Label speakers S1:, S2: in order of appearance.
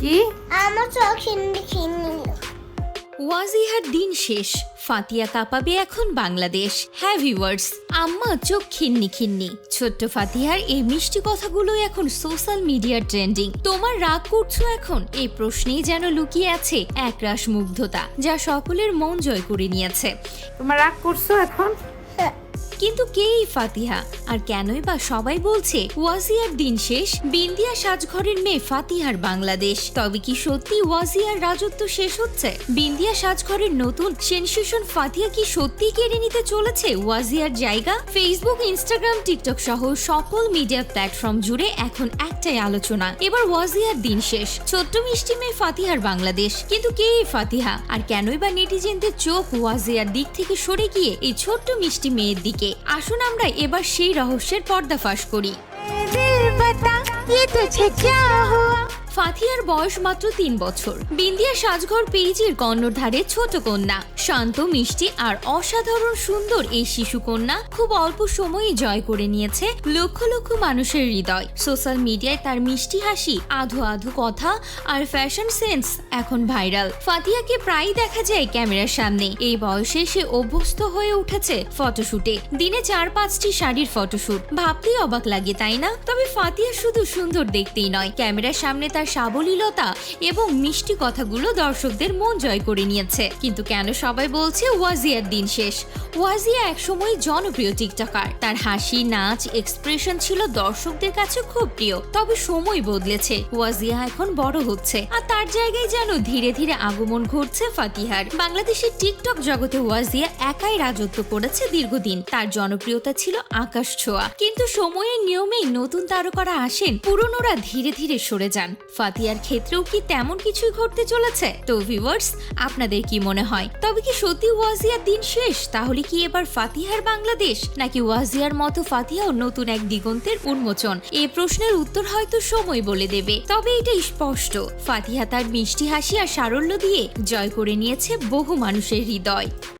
S1: কি?
S2: আমার চোখ
S3: ওয়াজিহার দিন শেষ। ফাতিয়া কাঁপাবে এখন বাংলাদেশ। হ্যাঁ ভিউয়ার্স আম্মা চোখ খিন্নি খিন্নি। ছোট্ট ফাতিহার এই মিষ্টি কথাগুলো এখন সোশ্যাল মিডিয়ার ট্রেন্ডিং তোমার রাগ করছ এখন? এই প্রশ্নেই যেন লুকিয়ে আছে একরাশ মুগ্ধতা যা সকলের মন জয় করে নিয়েছে।
S1: তোমার রাগ করছ এখন?
S3: কিন্তু কে এই ফাতিহা? আর কেনই বা সবাই বলছে ওয়াজিয়ার দিন শেষ, বিন্দিয়া সাজঘরের মেয়ে ফাতিহার বাংলাদেশ। তবে কি সত্যি ওয়াজিয়ার রাজত্ব শেষ হচ্ছে? বিন্দিয়া সাজঘরের নতুন সেনসেশন ফাতিহা কি সত্যি কেড়ে নিতে চলেছে ওয়াজিয়ার জায়গা? ফেসবুক ইনস্টাগ্রাম টিকটক সহ সকল মিডিয়া প্ল্যাটফর্ম জুড়ে এখন একটাই আলোচনা, এবার ওয়াজিয়ার দিন শেষ। ছোট্ট মিষ্টি মেয়ে ফাতিহার বাংলাদেশ, কিন্তু কে এই ফাতিহা? আর কেনই বা নেটিজেনদের চোখ ওয়াজিয়ার দিক থেকে সরে গিয়ে এই ছোট্ট মিষ্টি মেয়ের দিকে? আসুন আমরা এবার সেই রহস্যের পর্দাফাশ করি। ফাথিয়ার বয়স মাত্র তিন বছর। বিন্দিয়া সাজঘর পেইজির কর্ণধারে ছোট কন্যা। শান্ত, মিষ্টি আর অসাধারণ সুন্দর এই শিশু কন্যা খুব অল্প সময়ে জয় করে নিয়েছে লক্ষ লক্ষ মানুষের হৃদয়। সোশ্যাল মিডিয়ায় তার মিষ্টি হাসি, আধো আধো কথা আর ফ্যাশন সেন্স এখন ভাইরাল। ফাতিহাকে প্রায়ই দেখা যায় ক্যামেরার সামনে। এই বয়সে সে অভ্যস্ত হয়ে উঠেছে ফটোশুটে। দিনে চার পাঁচটি শাড়ির ফটোশুট। ভাবতেই অবাক লাগে, তাই না? তবে ফাতিয়া শুধু সুন্দর দেখতেই নয়, ক্যামেরার সামনে তার সাবলীলতা এবং মিষ্টি কথাগুলো দর্শকদের মন জয় করে নিয়েছে। কিন্তু কেন সবাই বলছে ওয়াজিয়ার দিন শেষ? ওয়াজিয়া একসময় জনপ্রিয় টিকটকার। তার হাসি, নাচ, এক্সপ্রেশন ছিল দর্শকদের কাছে খুব প্রিয়। তবে সময় বদলেছে। ওয়াজিয়া এখন বড় হচ্ছে। আর তার জায়গায় যেন ধীরে ধীরে আগমন ঘটছে ফাতিহার। বাংলাদেশের টিকটক জগতে ওয়াজিয়া একাই রাজত্ব করেছে দীর্ঘদিন। তার জনপ্রিয়তা ছিল আকাশ ছোঁয়া। কিন্তু সময়ের নিয়মেই নতুন তারকারা আসেন, পুরনোরা ধীরে ধীরে সরে যান। ফাতিয়ার ক্ষেত্রেও কি তেমন কিছুই ঘটতে চলেছে? তো ভিউয়ার্স আপনাদের কি মনে হয়? তবে কি সত্যি ওয়াজিয়ার দিন শেষ? তাহলে কি এবার ফাতিহার বাংলাদেশ, নাকি ওয়াজিয়ার মতো ফাতিহাও নতুন এক দিগন্তের উন্মোচন? এ প্রশ্নের উত্তর হয়তো সময় বলে দেবে। তবে এটাই স্পষ্ট ফাতিহা তার মিষ্টি হাসি আর সারল্য দিয়ে জয় করে নিয়েছে বহু মানুষের হৃদয়।